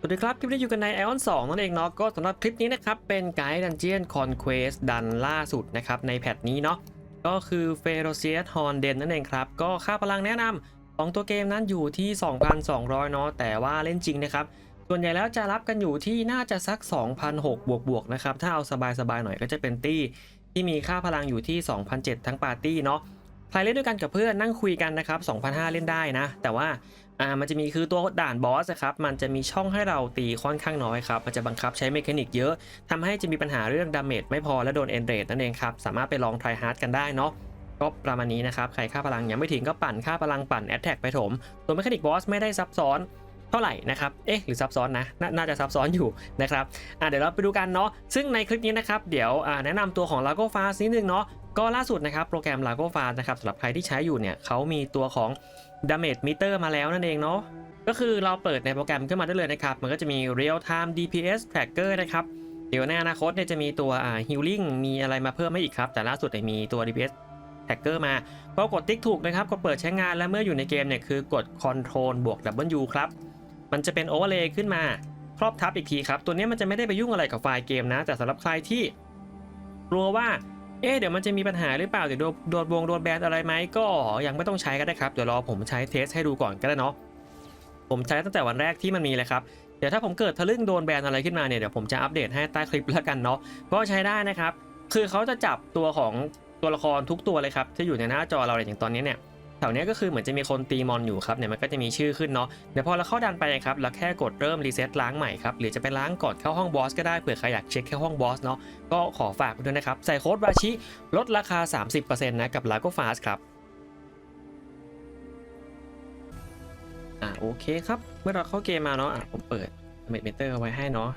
สวัสดีครับ คลิปนี้อยู่กันใน Ion 2นั่นเองเนาะก็สำหรับคลิปนี้นะครับ เป็นไกด์ดันเจียนคอนเควสดันล่าสุดนะครับ ในแพทนี้เนาะก็คือเฟโรเซียสฮอนเดนนั่นเองครับ ก็ค่าพลังแนะนำของตัวเกมนั้นอยู่ที่ 2,200 เนาะแต่ว่าเล่นจริงนะครับ ส่วนใหญ่แล้วจะรับกันอยู่ที่น่าจะสัก 2,600 บวกบวกๆนะครับ ถ้าเอาสบายๆหน่อยก็จะเป็นตี้ ที่มีค่าพลังอยู่ที่ 2,700 ทั้งปาร์ตี้เนาะใครเล่นด้วยกันกับเพื่อนนั่งคุยกันนะครับ2,500 เล่นได้นะ แต่ว่า อ่ามันจะมีคือตัวด่านบอสนะครับมันจะมีช่องให้เราตีค่อนข้างน้อยครับมันจะบังคับใช้เมคานิกเยอะทำให้จะมีปัญหาเรื่องดาเมจไม่พอและโดนเอนเรดนั่นเองครับ สามารถไปลองทร y ฮาร์ดกันได้เนาะก็ประมาณนี้นะครับ ใครค่าพลังยังไม่ถึงก็ปั่นค่าพลังปั่นแอตแทกไปถมตัวเมคานิกบอสไม่ได้ซับซ้อนเท่าไหร่นะครับ เอ๊ะ หรือซับซ้อนนะนน่าจะซับซ้อนอยู่นะครับ อ่าเดี๋ยวเราไปดูกันเนาะ ซึ่งในคลิปนี้นะครับ เดี๋ยวแนะนำตัวของ Lago Fast นิดนึงเนาะ ก็ล่าสุดนะครับโปรแกรม Lago Fast นะครับสำหรับใครที่ใช้อยู่เนี่ยเขามีตัวของ Damage Meter มาแล้วนั่นเองเนาะก็คือเราเปิดในโปรแกรมขึ้นมาได้เลยนะครับ มันก็จะมี Real Time DPS Tracker นะครับ เดี๋ยวในอนาคตเนี่ยจะมีตัว Healing มีอะไรมาเพิ่มให้อีกครับ แต่ล่าสุดเนี่ยมีตัว DPS Tracker มาก็กดติ๊กถูกนะครับก็เปิดใช้งานแล้วเมื่ออยู่ในเกมเนี่ยคือกด Control บวก W ครับ มันจะเป็น Overlay ขึ้นมาครอบทับอีกทีครับ ตัวนี้มันจะไม่ได้ไปยุ่งอะไรกับไฟล์เกมนะ แต่สำหรับใครที่กลัวว่า เอ๊ะเดี๋ยวมันจะมีปัญหาหรือเปล่าเดี๋ยวโดนโดนวงโดนแบนอะไรไหมก็ยังไม่ต้องใช้ก็ได้ครับเดี๋ยวรอผมใช้เทสให้ดูก่อนก็ได้เนาะผมใช้ตั้งแต่วันแรกที่มันมีเลยครับเดี๋ยวถ้าผมเกิดทะลึ่งโดนแบนอะไรขึ้นมาเนี่ยเดี๋ยวผมจะอัปเดตให้ใต้คลิปแล้วกันเนาะก็ใช้ได้นะครับ คือเขาจะจับตัวของตัวละครทุกตัวเลยครับที่อยู่ในหน้าจอเราเลยอย่างตอนนี้เนี่ย แถวนี้ก็คือเหมือนจะมีคนตีมอนอยู่ครับเนี่ยมันก็จะมีชื่อขึ้นเนาะเดี๋ยวพอเราเข้าดันไปครับเราแค่กดเริ่มรีเซ็ตล้างใหม่ครับหรือจะไปล้างก่อนเข้าห้องบอสก็ได้เผื่อใครอยากเช็คแค่ห้องบอสเนาะก็ขอฝากไว้ด้วยนะครับใส่โค้ดราชิลดราคา 30%นะกับ Lago Fast ครับอ่าโอเคครับ เมื่อเราเข้าเกมมาเนาะอะผมเปิดเมดเมเตอร์ไว้ให้เนาะ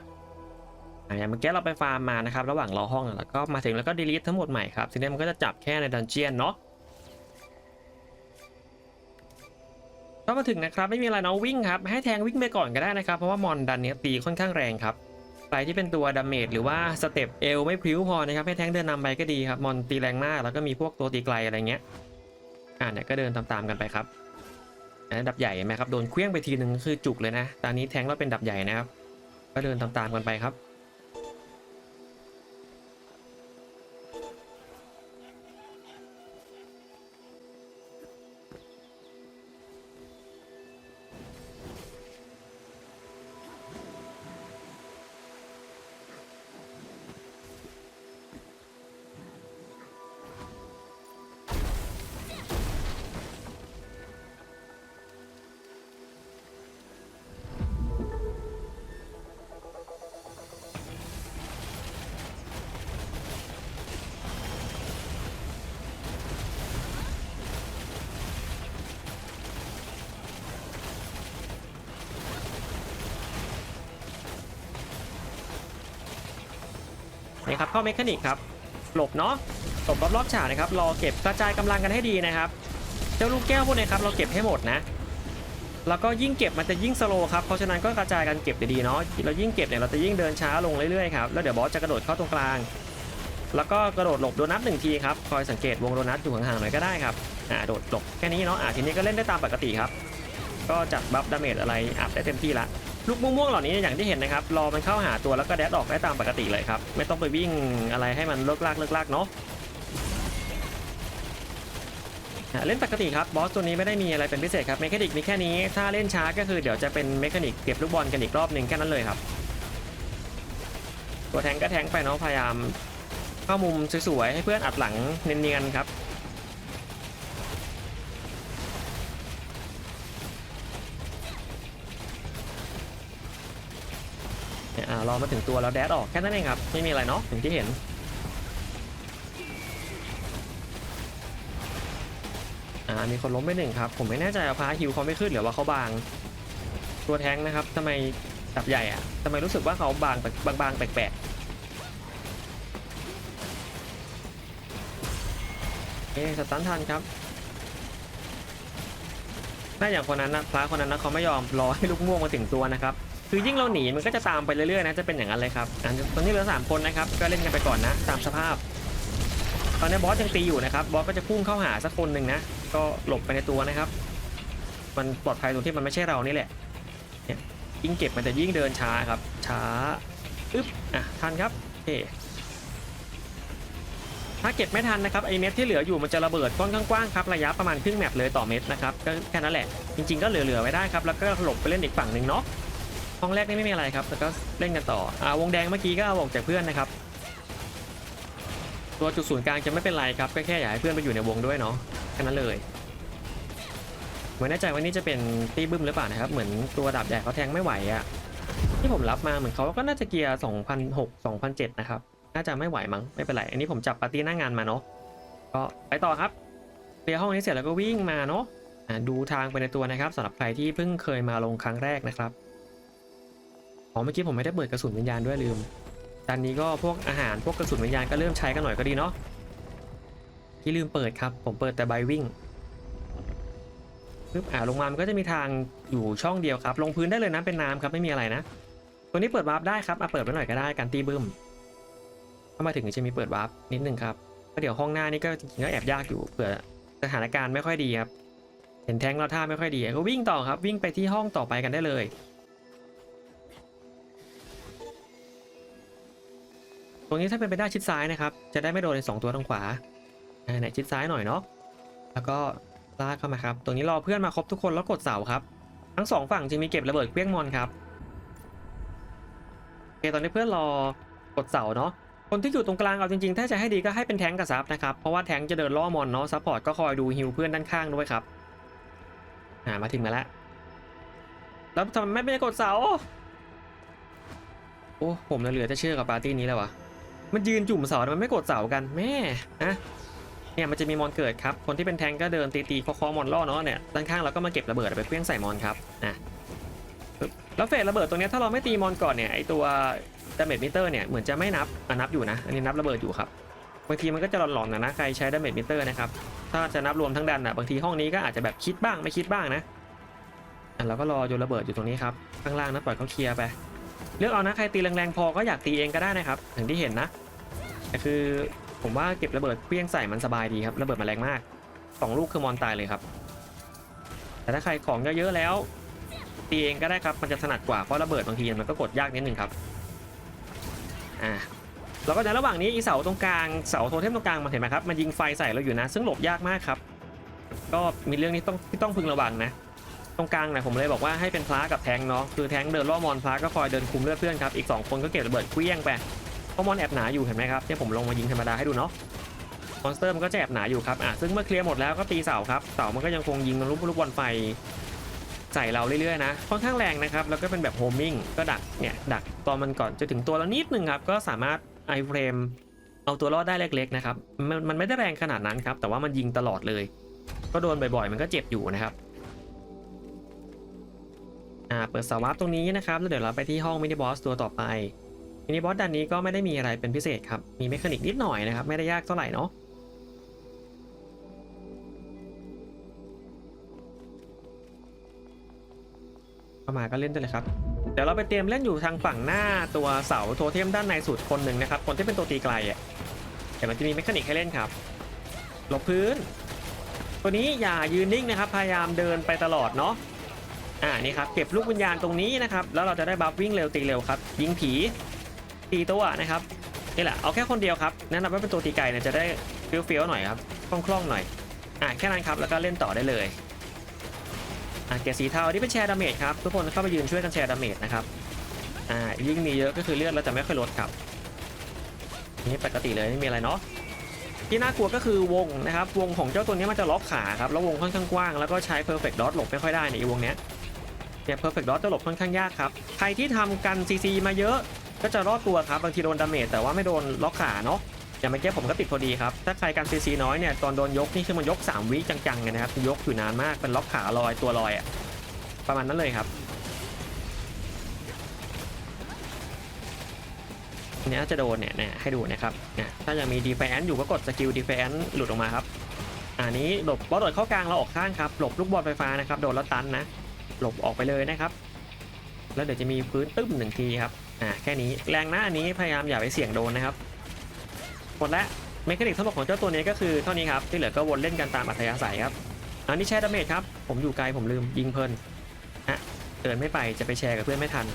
อ่าอย่างเมื่อกี้เราไปฟาร์มมานะครับ ระหว่างรอห้องแล้วก็มาถึงแล้วก็ดีลิททั้งหมดใหม่ครับทีนี้มันก็จะจับแค่ในดันเจียนเนาะ ก็มาถึงนะครับไม่มีอะไรเนาะวิ่งครับให้แทงวิ่งไปก่อนก็ได้นะครับ เพราะว่ามอนดันเนี้ยตีค่อนข้างแรงครับใครที่เป็นตัวดาเมจหรือว่าสเต็ปเอลไม่พริ้วพอนะครับให้แทงเดินนำไปก็ดีครับมอนตีแรงมากแล้วก็มีพวกตัวตีไกลอะไรเงี้ยอ่าเนี่ยก็เดินตามๆกันไปครับอันนั้ดับใหญ่ไหมครับโดนเคลี้ยงไปทีหนึ่งคือจุกเลยนะตอนนี้แทงเราเป็นดับใหญ่นะครับ ก็เดินตามๆกันไปครับ นี่ครับเข้าเมคานิกครับหลบเนาะหลบรอบๆฉากนะครับรอเก็บกระจายกำลังกันให้ดีนะครับ เจ้าลูกแก้วพวกนี้ครับเราเก็บให้หมดนะ แล้วก็ยิ่งเก็บมันจะยิ่งสโลว์ครับเพราะฉะนั้นก็กระจายกันเก็บดีๆเนาะเรายิ่งเก็บเนี่ยเราจะยิ่งเดินช้าลงเรื่อยๆครับแล้วเดี๋ยวบอสจะกระโดดเข้าตรงกลาง แล้วก็กระโดดหลบโดนัทหนึ่งทีครับคอยสังเกตวงโดนัทอยู่ห่างๆหน่อยก็ได้ครับอ่าโดดหลบแค่นี้เนาะอ่าทีนี้ก็เล่นได้ตามปกติครับ ก็จัดบัฟดาเมจอะไรอัพได้เต็มที่ละ ลูกม่วงๆเหล่านี้อย่างที่เห็นนะครับรอมันเข้าหาตัวแล้วก็แดดออกได้ตามปกติเลยครับ ไม่ต้องไปวิ่งอะไรให้มันเลิกลากเลิกลากเนาะอะเล่นปกติครับบอสตัวนี้ไม่ได้มีอะไรเป็นพิเศษครับเมคานิกมีแค่นี้ ถ้าเล่นช้าก็คือเดี๋ยวจะเป็นเมคานิกเก็บลูกบอลกันอีกรอบหนึ่งแค่นั้นเลยครับ ตัวแทงก็แทงไปเนาะพยายามเข้ามุมสวยๆให้เพื่อนอัดหลังเนียนๆครับ เนี่ยอ่ารอมาถึงตัวแล้วแดดออกแค่นั้นเองครับ ไม่มีอะไรเนาะอย่างที่เห็น อ่ามีคนล้มไปหนึ่งครับ ผมไม่แน่ใจว่าพาฮิวเขาไม่ขึ้นหรือว่าเขาบาง ตัวแทงนะครับทำไมดับใหญ่อะทำไมรู้สึกว่าเขาบางบางบางๆแปลกๆเอ๊ะสตันทันครับน่าอย่างคนนั้นนะพระคนนั้นนะเขาไม่ยอมรอให้ลูกม่วงมาถึงตัวนะครับ คือยิ่งเราหนีมันก็จะตามไปเรื่อยๆนะจะเป็นอย่างนั้นเลยครับอันตอนนี้เหลือสามคนนะครับก็เล่นกันไปก่อนนะตามสภาพ ตอนนี้บอสยังตีอยู่นะครับบอสก็จะพุ่งเข้าหาสักคนหนึ่งนะก็หลบไปในตัวนะครับ มันปลอดภัยตรงที่มันไม่ใช่เรานี่แหละเนี่ยยิ่งเก็บมันจะยิ่งเดินช้าครับ ช้าอึ๊บอะทันครับโอเคถ้าเก็บไม่ทันนะครับไอเม็ดที่เหลืออยู่มันจะระเบิดก้อนกว้างๆครับระยะประมาณครึ่งแมปเลยต่อเม็ดนะครับก็แค่นั้นแหละจริงๆก็เหลือๆไว้ได้ครับแล้วก็หลบไปเล่นอีกฝั่งหนึ่งเนาะ ห้องแรกนี่ไม่มีอะไรครับแล้วก็เล่นกันต่ออ่าวงแดงเมื่อกี้ก็เอาออกจากเพื่อนนะครับ ตัวจุดศูนย์กลางจะไม่เป็นไรครับก็แค่อยากให้เพื่อนไปอยู่ในวงด้วยเนาะแค่นั้นเลยไม่แน่ใจว่านี่จะเป็นตีบึ้มหรือเปล่านะครับ เหมือนตัวดาบใหญ่เขาแทงไม่ไหวอะที่ผมรับมาเหมือนเขาก็น่าจะเกียร์2006 2007นะครับน่าจะไม่ไหวมั้งไม่เป็นไรอันนี้ผมจับปาร์ตี้หน้างานมาเนาะก็ไปต่อครับเคลียร์ห้องนี้เสร็จแล้วก็วิ่งมาเนาะอ่าดูทางไปในตัวนะครับสำหรับใครที่เพิ่งเคยมาลงครั้งแรกนะครับ อ๋อเมื่อกี้ผมไม่ได้เปิดกระสุนวิญญาณด้วยลืมตอนนี้ก็พวกอาหารพวกกระสุนวิญญาณก็เริ่มใช้กันหน่อยก็ดีเนาะที่ลืมเปิดครับ ผมเปิดแต่ใบวิ่งปึ๊บอ่าลงมามันก็จะมีทางอยู่ช่องเดียวครับ ลงพื้นได้เลยนะเป็นน้ำครับไม่มีอะไรนะตัวนี้เปิดวาร์ปได้ครับอะเปิดไว้หน่อยก็ได้การตีบึ้มเข้ามาถึงจะมีเปิดวาร์ปนิดนึงครับก็เดี๋ยวห้องหน้านี่ก็จริงๆก็แอบยากอยู่เผื่อสถานการณ์ไม่ค่อยดีครับเห็นแทงเราท่าไม่ค่อยดีก็วิ่งต่อครับวิ่งไปที่ห้องต่อไปกันได้เลย ตรงนี้ถ้าเป็นไปได้ชิดซ้ายนะครับ จะได้ไม่โดนในสองตัวทางขวาไหนชิดซ้ายหน่อยเนาะแล้วก็ลากเข้ามาครับ ตรงนี้รอเพื่อนมาครบทุกคนแล้วกดเสาครับ ทั้งสองฝั่งจะมีเก็บระเบิดเครื่องมอนครับโอเคตอนนี้เพื่อนรอกดเสาเนาะคนที่อยู่ตรงกลางเอาจริงๆ ถ้าจะให้ดีก็ให้เป็นแทงกับซับนะครับ เพราะว่าแทงจะเดินล่อมอนเนาะซัพพอร์ตก็คอยดูฮิวเพื่อนด้านข้างด้วยครับอ่ามาถึงมาแล้วแล้วทำไมไม่ไปกดเสา โอ้ผมเหลือจะเชื่อกับปาร์ตี้นี้แล้ววะ มันยืนจุ่มเสามันไม่กดเสากันแม่อะเนี่ยมันจะมีมอนเกิดครับ คนที่เป็นแทงก็เดินตีตีๆเคอมอนล่อเนาะเนี่ยด้านข้างเราก็มาเก็บระเบิดไปเครื่องใส่มอนครับนะแล้วเฟสระเบิดตรงเนี้ยถ้าเราไม่ตีมอนก่อนเนี่ยไอตัวดาเมจมิเตอร์เนี่ยเหมือนจะไม่นับอะนับอยู่นะ อันนี้นับระเบิดอยู่ครับบางทีมันก็จะหลอนๆนะนะใครใช้ดาเมจมิเตอร์นะครับถ้าจะนับรวมทั้งดันอะบางทีห้องนี้ก็อาจจะแบบคิดบ้างไม่คิดบ้างนะอะเราก็รอโยนระเบิดอยู่ตรงนี้ครับข้างล่างนะปล่อยเขาเคลียร์ไปเลือกเอานะใครตีแรงๆพอก็อยากตีเองก็ได้นะครับอย่างที่เห็นนะ แต่คือผมว่าเก็บระเบิดเพี้ยงใส่มันสบายดีครับระเบิดมันแรงมากสองลูกคือมอนตายเลยครับ แต่ถ้าใครของเยอะๆแล้วตีเองก็ได้ครับมันจะถนัดกว่าเพราะระเบิดบางทีมันก็กดยากนิดนึงครับอ่าแล้วก็ในระหว่างนี้อีเสาตรงกลางเสาโทเทมตรงกลางมันเห็นไหมครับมันยิงไฟใส่เราอยู่นะ ซึ่งหลบยากมากครับ ก็มีเรื่องนี้ต้องที่ต้องพึงระวังนะ ตรงกลางนะผมเลยบอกว่าให้เป็นพลากับแทงเนาะคือแทงเดินล่อมอนพลาก็คอยเดินคุมเลือดเพื่อนครับอีกสองคนก็เก็บระเบิดเคลี้ยงไป เพราะมอนแอบหนาอยู่เห็นไหมครับเนี่ยผมลงมายิงธรรมดาให้ดูเนาะมอนสเตอร์มันก็จะแอบหนาอยู่ครับอะซึ่งเมื่อเคลียร์หมดแล้วก็ตีเสาครับเสามันก็ยังคงยิงลูกลูกบอลไฟใส่เราเรื่อยๆนะค่อนข้างแรงนะครับแล้วก็เป็นแบบโฮมมิ่งก็ดักเนี่ยดักตอนมันก่อนจะถึงตัวแล้วนิดนึงครับก็สามารถไอเฟรมเอาตัวรอดได้เล็กๆนะครับมันมันไม่ได้แรงขนาดนั้นครับแต่ว่ามันยิงตลอดเลย ก็โดนบ่อยๆ มันก็เจ็บอยู่นะครับอ่าเปิดสวาร์ปตรงนี้นะครับแล้วเดี๋ยวเราไปที่ห้องมินิบอสตัวต่อไป มินิบอสดันนี้ก็ไม่ได้มีอะไรเป็นพิเศษครับ มีเมคานิกนิดหน่อยนะครับ ไม่ได้ยากเท่าไหร่เนาะเข้ามาก็เล่นได้เลยครับ เดี๋ยวเราไปเตรียมเล่นอยู่ทางฝั่งหน้าตัวเสาโทเทมด้านในสุดคนหนึ่งนะครับ คนที่เป็นตัวตีไกลอะเดี๋ยวมันจะมีเมคานิกให้เล่นครับหลบพื้น ตัวนี้อย่ายืนนิ่งนะครับ พยายามเดินไปตลอดเนาะอ่านี่ครับเก็บลูกวิญญาณตรงนี้นะครับ แล้วเราจะได้บัฟวิ่งเร็วตีเร็วครับ ยิงผี ตีตัวนะครับนี่แหละเอาแค่คนเดียวครับแนะนำว่าเป็นตัวตีไก่เนี่ยจะได้เฟี้ยวๆหน่อยครับคล่องๆหน่อยอะแค่นั้นครับแล้วก็เล่นต่อได้เลยอะเกียร์สีเทาที่เป็นแชร์ดาเมจครับทุกคนเข้าไปยืนช่วยกันแชร์ดาเมจนะครับอ่ายิ่งมีเยอะก็คือเลือดเราจะไม่ค่อยลดครับนี่ปกติเลยไม่มีอะไรเนาะที่น่ากลัวก็คือวงนะครับวงของเจ้าตัวนี้มันจะล็อกขาครับแล้ววงค่อนข้างกว้างแล้วก็ใช้ perfect dot หลบไม่ค่อยได้ในอีวงเนี้ยเนี่ย perfect dot จะหลบค่อนข้างยากครับใครที่ทำกัน CC มาเยอะ ก็จะรอดตัวครับบางทีโดนดาเมจแต่ว่าไม่โดนล็อกขาเนาะอย่างเมื่อกี้ผมก็ติดพอดีครับ ถ้าใครกันซีซีน้อยเนี่ยตอนโดนยกนี่คือมันยก 3 วิจังๆเลยนะครับยกอยู่นานมากเป็นล็อกขาลอยตัวลอยอะประมาณนั้นเลยครับอันนี้จะโดนเนี่ยเนี่ยให้ดูนะครับเนี่ยถ้ายังมีดีเฟนอยู่ก็กดสกิลดีเฟนหลุดออกมาครับอันนี้หลบบอลโดดเข้ากลางเราออกข้างครับหลบลูกบอลไฟฟ้านะครับโดนแล้วตันนะหลบออกไปเลยนะครับ แล้วเดี๋ยวจะมีพื้นตึ้มหนึ่งทีครับ อ่าแค่นี้แรงนะอันนี้พยายามอย่าไปเสี่ยงโดนนะครับหมดแล้วเมคานิกทั้งหมดของเจ้าตัวนี้ก็คือเท่านี้ครับที่เหลือก็วนเล่นกันตามอัธยาศัยครับอันนี้แช่ดาเมจครับผมอยู่ไกลผมลืมยิงเพลินฮะเดินไม่ไปจะไปแชร์กับเพื่อนไม่ทัน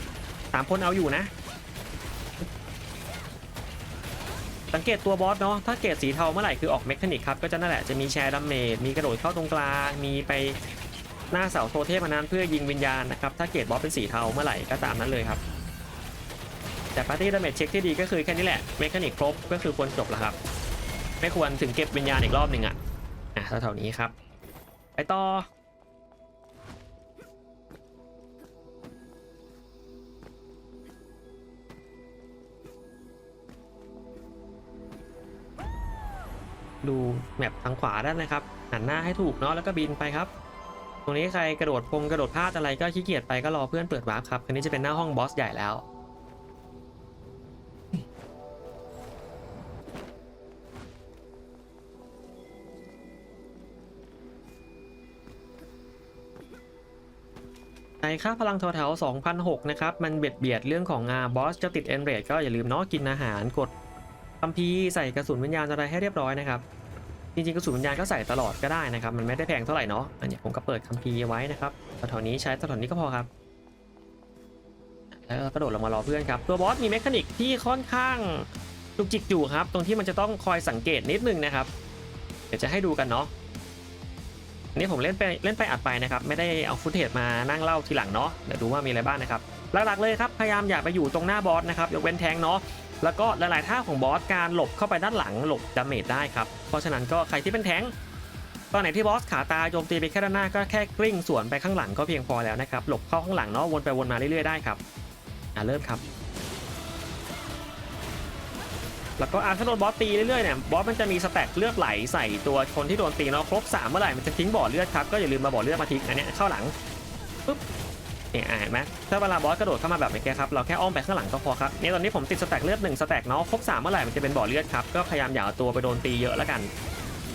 สามคนเอาอยู่นะ สังเกตตัวบอสเนาะถ้าเกรดสีเทาเมื่อไหร่คือออกเมคานิกครับก็จะนั่นแหละจะมีแชร์ดัมเมจมีกระโดดเข้าตรงกลางมีไปหน้าเสาโทเทพอันนั้นเพื่อยิงวิญญาณนะครับถ้าเกรดบอสเป็นสีเทาเมื่อไหร่ก็ตามนั้นเลยครับ แต่ปาร์ตี้ดาเมจเช็คที่ดีก็คือแค่นี้แหละเมคานิกครบก็คือควรจบแล้วครับ ไม่ควรถึงเก็บวิญญาณอีกรอบหนึ่งอะอะแถวๆนี้ครับ ไปต่อดูแมปทางขวาด้านนะครับ หันหน้าให้ถูกเนาะแล้วก็บินไปครับ ตรงนี้ใครกระโดดพงกระโดดพลาดอะไรก็ขี้เกียจไปก็รอเพื่อนเปิดวาร์ปครับอันนี้จะเป็นหน้าห้องบอสใหญ่แล้ว ค่าพลังแถวๆ2,006นะครับ มันเบียดเบียดเรื่องของงาบอสจะติดเอนเรดก็อย่าลืมเนาะกินอาหารกดคัมภีใส่กระสุนวิญญาณอะไรให้เรียบร้อยนะครับ จริงๆกระสุนวิญญาณก็ใส่ตลอดก็ได้นะครับ มันไม่ได้แพงเท่าไหร่เนาะอันนี้ผมก็เปิดคัมภีไว้นะครับแถวๆนี้ใช้แถวๆนี้ก็พอครับแล้วก็กระโดดลงมารอเพื่อนครับ ตัวบอสมีเมคานิกที่ค่อนข้างจุกจิกอยู่ครับ ตรงที่มันจะต้องคอยสังเกตนิดนึงนะครับ เดี๋ยวจะให้ดูกันเนาะ อันนี้ผมเล่นไปเล่นไปอัดไปนะครับ ไม่ได้เอาฟุตเทจมานั่งเล่าทีหลังเนาะเดี๋ยวดูว่ามีอะไรบ้างนะครับ หลักๆเลยครับ พยายามอย่าไปอยู่ตรงหน้าบอสนะครับยกเว้นแทงเนาะแล้วก็หลายๆท่าของบอสการหลบเข้าไปด้านหลังหลบดาเมจได้ครับเพราะฉะนั้นก็ใครที่เป็นแทงตอนไหนที่บอสขาตาโจมตีไปแค่ด้านหน้าก็แค่กลิ้งสวนไปข้างหลังก็เพียงพอแล้วนะครับหลบเข้าข้างหลังเนาะวนไปวนมาเรื่อยๆได้ครับอะเริ่มครับ แล้วก็อาถ้าโดนบอสตีเรื่อยๆเนี่ยบอสมันจะมีสแต็กเลือดไหลใส่ตัวคนที่โดนตีเนาะครบสามเมื่อไหร่มันจะทิ้งบ่อเลือดครับก็อย่าลืมมาบ่อเลือดมาทิ้งอันเนี้ยเข้าหลังปุ๊บเนี่ยอะเห็นไหมถ้าเวลาบอสกระโดดเข้ามาแบบนี้ครับเราแค่อ้อมไปข้างหลังก็พอครับเนี่ยตอนนี้ผมติดสแต็กเลือดหนึ่งสแต็กเนาะครบสามเมื่อไหร่มันจะเป็นบ่อเลือดครับก็พยายามอย่าเอาตัวไปโดนตีเยอะแล้วกัน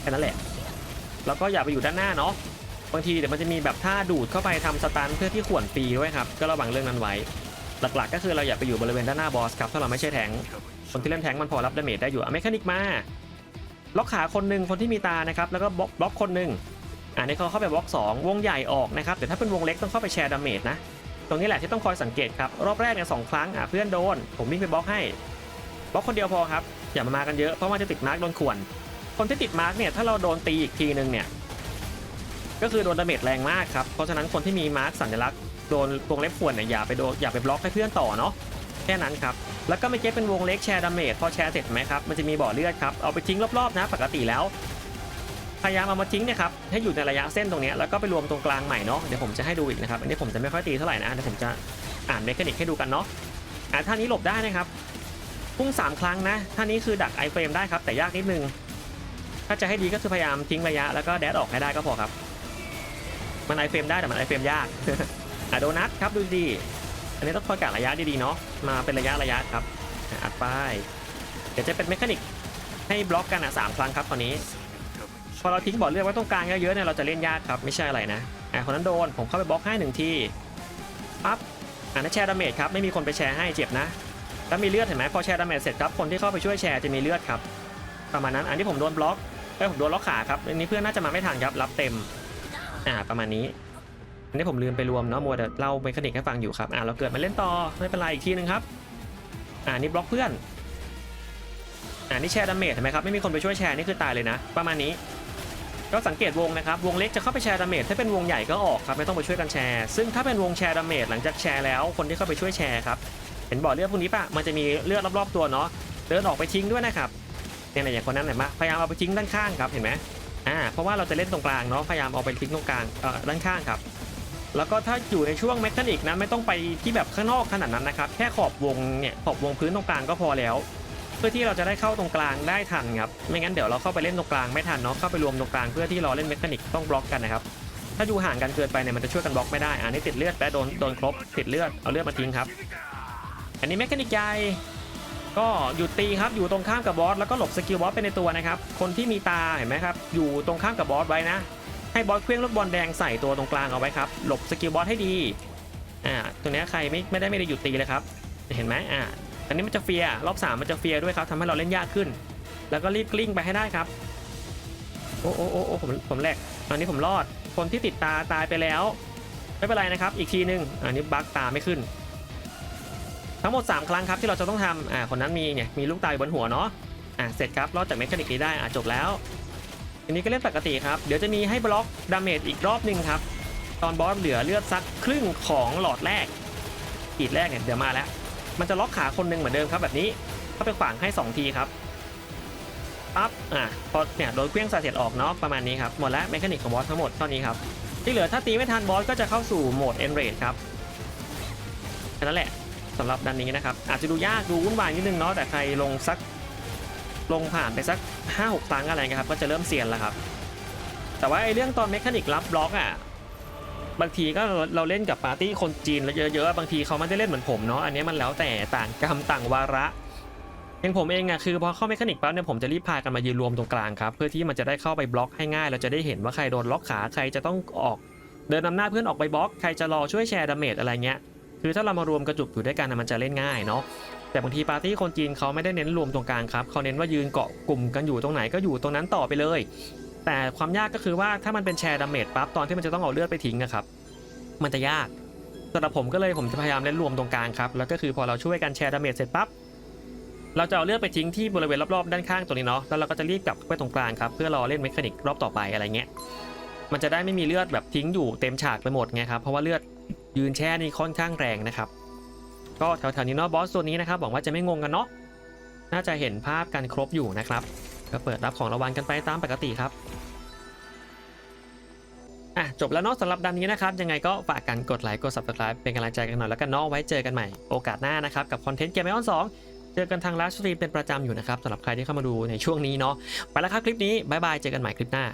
แค่นั้นแหละแล้วก็อย่าไปอยู่ด้านหน้าเนาะบางทีเดี๋ยวมันจะมีแบบท่าดูดเข้าไปทำสตันเพื่อที่ข่วนฟรีด้วยครับก็ระวังเรื่องนั้นไว้ หลักๆ ก็คือเราอย่าไปอยู่บริเวณด้านหน้าบอสครับถ้าเราไม่ใช่แทงคนที่เล่นแทงมันพอรับดาเมจได้อยู่อะเมคานิกมาล็อกขาคนหนึ่งคนที่มีตานะครับแล้วก็บล็อกบล็อกคนหนึ่งอ่านี่เขาเข้าไปบล็อก 2 วงใหญ่ออกนะครับแต่ถ้าเป็นวงเล็กต้องเข้าไปแชร์ดาเมจนะตรงนี้แหละที่ต้องคอยสังเกตครับรอบแรกเนี่ยสองครั้งอะเพื่อนโดน ผมวิ่งไปบล็อกให้บล็อกคนเดียวพอครับอย่ามามากันเยอะเพราะมันจะติดมาร์กโดนข่วนคนที่ติดมาร์กเนี่ยถ้าเราโดนตีอีกทีนึงเนี่ยก็คือโดนดาเมจแรงมากครับเพราะฉะนั้นคนที่มีมาร์กสัญลักษณ์ โดนวงเล็บข่วนเนี่ยอย่าไปโดนอย่าไปบล็อกให้เพื่อนต่อเนาะแค่นั้นครับ แล้วก็ไม่เก็บเป็นวงเล็กแชร์ดาเมจพอแชร์เสร็จไหมครับมันจะมีบ่อเลือดครับเอาไปทิ้งรอบๆนะปกติแล้ว พยายามเอามาทิ้งเนี่ยครับให้อยู่ในระยะเส้นตรงนี้แล้วก็ไปรวมตรงกลางใหม่เนาะเดี๋ยวผมจะให้ดูอีกนะครับอันนี้ผมจะไม่ค่อยตีเท่าไหร่นะเดี๋ยวผมจะอ่านเมคานิกให้ดูกันเนาะอ่าท่านี้หลบได้นะครับพุ่งสามครั้งนะท่านี้คือดักไอเฟรมได้ครับแต่ยากนิดนึงถ้าจะให้ดีก็คือพยายามทิ้งระยะแล้วก็แดดออกให้ได้ก็พอครับมันไอเฟรมได้แต่มันไอเฟรมยาก อะโดนัทครับดูดีอันนี้ต้องคอยกะระยะดีๆเนาะมาเป็นระยะระยะครับอะอัดไปเดี๋ยวจะเป็นเมคานิกให้บล็อกกันอะสามครั้งครับตอนนี้พอเราทิ้งบอดเลือดไว้ตรงกลางเยอะๆเนี่ยเราจะเล่นยากครับไม่ใช่อะไรนะอะคนนั้นโดนผมเข้าไปบล็อกให้หนึ่งทีปั๊บอะนั่นแชร์ดาเมจครับไม่มีคนไปแชร์ให้เจ็บนะแล้วมีเลือดเห็นไหมพอแชร์ดาเมจเสร็จครับคนที่เข้าไปช่วยแชร์จะมีเลือดครับประมาณนั้นอันที่ผมโดนบล็อกเอ้ผมโดนล็อกขาครับอันนี้เพื่อนน่าจะมาไม่ทันครับรับเต็มอ่าประมาณนี้ อันนี้ผมลืมไปรวมเนาะมัวแต่เล่าเมคานิกให้ฟังอยู่ครับอ่าเราเกิดมาเล่นต่อไม่เป็นไรอีกทีนึงครับอ่านี่บล็อกเพื่อนอ่านี่แชร์ดาเมจเห็นไหมครับไม่มีคนไปช่วยแชร์นี่คือตายเลยนะ ประมาณนี้ก็สังเกตวงนะครับวงเล็กจะเข้าไปแชร์ดาเมจถ้าเป็นวงใหญ่ก็ออกครับไม่ต้องไปช่วยกันแชร์ซึ่งถ้าเป็นวงแชร์ดาเมจหลังจากแชร์แล้วคนที่เข้าไปช่วยแชร์ครับเห็นบ่อเลือดพวกนี้ปะมันจะมีเลือดรอบๆตัวเนาะเดินออกไปทิ้งด้วยนะครับเนี่ยนะอย่างคนนั้นเนี่ยมพยายามเอาไปทิ้งด้านข้างครับเห็นไหมอ่าเพราะว่าเราจะเล่นตรงกลางเนาะพยายามเอาไปทิ้งตรงกลางเอ่อด้านข้างครับ แล้วก็ถ้าอยู่ในช่วงเมคานิกนะไม่ต้องไปที่แบบข้างนอกขนาดนั้นนะครับ แค่ขอบวงเนี่ยขอบวงพื้นตรงกลางก็พอแล้ว เพื่อที่เราจะได้เข้าตรงกลางได้ทันครับไม่งั้นเดี๋ยวเราเข้าไปเล่นตรงกลางไม่ทันเนาะเข้าไปรวมตรงกลางเพื่อที่เราเล่นเมคานิกต้องบล็อกกันนะครับถ้าอยู่ห่างกันเกินไปเนี่ยมันจะช่วยกันบล็อกไม่ได้อันนี้ติดเลือดแปะโดนโดนครบติดเลือดเอาเลือดมาทิ้งครับ อันนี้เมคานิกใหญ่ก็หยุดตีครับอยู่ตรงข้ามกับบอสแล้วก็หลบสกิลบอสไปในตัวนะครับคนที่มีตาเห็นไหมครับอยู่ตรงข้ามกับบอสไว้นะ ให้บอสเคลื่องลูกบอลแดงใส่ตัวตรงกลางเอาไว้ครับ หลบสกิลบอสให้ดี อ่า ตัวนี้ใครไม่ไม่ได้ไม่ได้หยุดตีเลยครับ เห็นไหมอ่าอันนี้มันจะเฟียร์รอบสามมันจะเฟียร์ด้วยครับทำให้เราเล่นยากขึ้น แล้วก็รีบกลิ้งไปให้ได้ครับ โอ้โอ้โอ้ผมผมแหลกตอนนี้ผมรอด คนที่ติดตาตายไปแล้ว ไม่เป็นไรนะครับ อีกทีหนึง อันนี้บั๊กตาไม่ขึ้น ทั้งหมด 3 ครั้งครับที่เราจะต้องทำอ่า คนนั้นมีเนี่ย มีลูกตาอยู่บนหัวเนาะ อ่า เสร็จครับ รอดจากเมคานิกนี้ได้ อ่าจบแล้ว ทีนี้ก็เล่นปกติครับ เดี๋ยวจะมีให้บล็อกดาเมจอีกรอบหนึ่งครับ ตอนบอสเหลือเลือดสักครึ่งของหลอดแรกขีดแรกเนี่ยเดี๋ยวมาแล้ว มันจะล็อกขาคนหนึ่งเหมือนเดิมครับแบบนี้เข้าไปขวางให้ 2 ทีครับปั๊บอะพอเนี่ยโดนเครื่องสาเสร็จออกเนาะประมาณนี้ครับ หมดแล้วเมคานิกของบอสทั้งหมดเท่านี้ครับ ที่เหลือถ้าตีไม่ทันบอสก็จะเข้าสู่โหมดเอนเรดครับแค่นั้นแหละสำหรับดันนี้นะครับ อาจจะดูยากดูวุ่นวายนิดนึงเนาะแต่ใครลงสัก ลงผ่านไปสัก 5-6ครั้งอะไรเงี้ยครับก็จะเริ่มเซียนแล้วครับ แต่ว่าไอ้เรื่องตอนเมคานิกรับบล็อกอะบางทีก็เราเล่นกับปาร์ตี้คนจีนเยอะๆบางทีเขาไม่ได้เล่นเหมือนผมเนาะอันนี้มันแล้วแต่ต่างกรรมต่างวาระอย่างผมเองอะคือพอเข้าเมคานิกปั๊บเนี่ยผมจะรีบพากันมายืนรวมตรงกลางครับเพื่อที่มันจะได้เข้าไปบล็อกให้ง่าย เราจะได้เห็นว่าใครโดนล็อกขาใครจะต้องออก เดินนำหน้าเพื่อนออกไปบล็อก ใครจะรอช่วยแชร์ดาเมจอะไรเงี้ย คือถ้าเรามารวมกระจุกอยู่ด้วยกันมันจะเล่นง่ายเนาะแต่บางทีปาร์ตี้คนจีนเขาไม่ได้เน้นรวมตรงกลางครับเขาเน้นว่ายืนเกาะกลุ่มกันอยู่ตรงไหนก็อยู่ตรงนั้นต่อไปเลย แต่ความยากก็คือว่าถ้ามันเป็นแชร์ดาเมจปั๊บตอนที่มันจะต้องเอาเลือดไปทิ้งอะครับมันจะยากสำหรับผมก็เลยผมจะพยายามเล่นรวมตรงกลางครับแล้วก็คือพอเราช่วยกันแชร์ดาเมจเสร็จปั๊บเราจะเอาเลือดไปทิ้งที่บริเวณรอบๆด้านข้างตรงนี้เนาะแล้วเราก็จะรีบกลับไปตรงกลางครับเพื่อรอเล่นเมคานิกรอบต่อไปอะไรเงี้ยมันจะได้ไม่มีเลือดแบบทิ้งอยู่เต็มฉากไปหมดไงครับเพราะว่าเลือด ยืนแช่นี่ค่อนข้างแรงนะครับ ก็แถวๆนี้เนาะบอสตัวนี้นะครับหวังว่าจะไม่งงกันเนาะน่าจะเห็นภาพกันครบอยู่นะครับ ก็เปิดรับของรางวัลกันไปตามปกติครับอะจบแล้วเนาะสำหรับดันนี้นะครับ ยังไงก็ฝากกันกดไลค์กด subscribe เป็นกำลังใจกันหน่อยแล้วกันเนาะไว้เจอกันใหม่โอกาสหน้านะครับ กับคอนเทนต์เกมไอออน2เจอกันทางไลฟ์สตรีมเป็นประจำอยู่นะครับสำหรับใครที่เข้ามาดูในช่วงนี้เนาะไปแล้วครับคลิปนี้บายบายเจอกันใหม่คลิปหน้า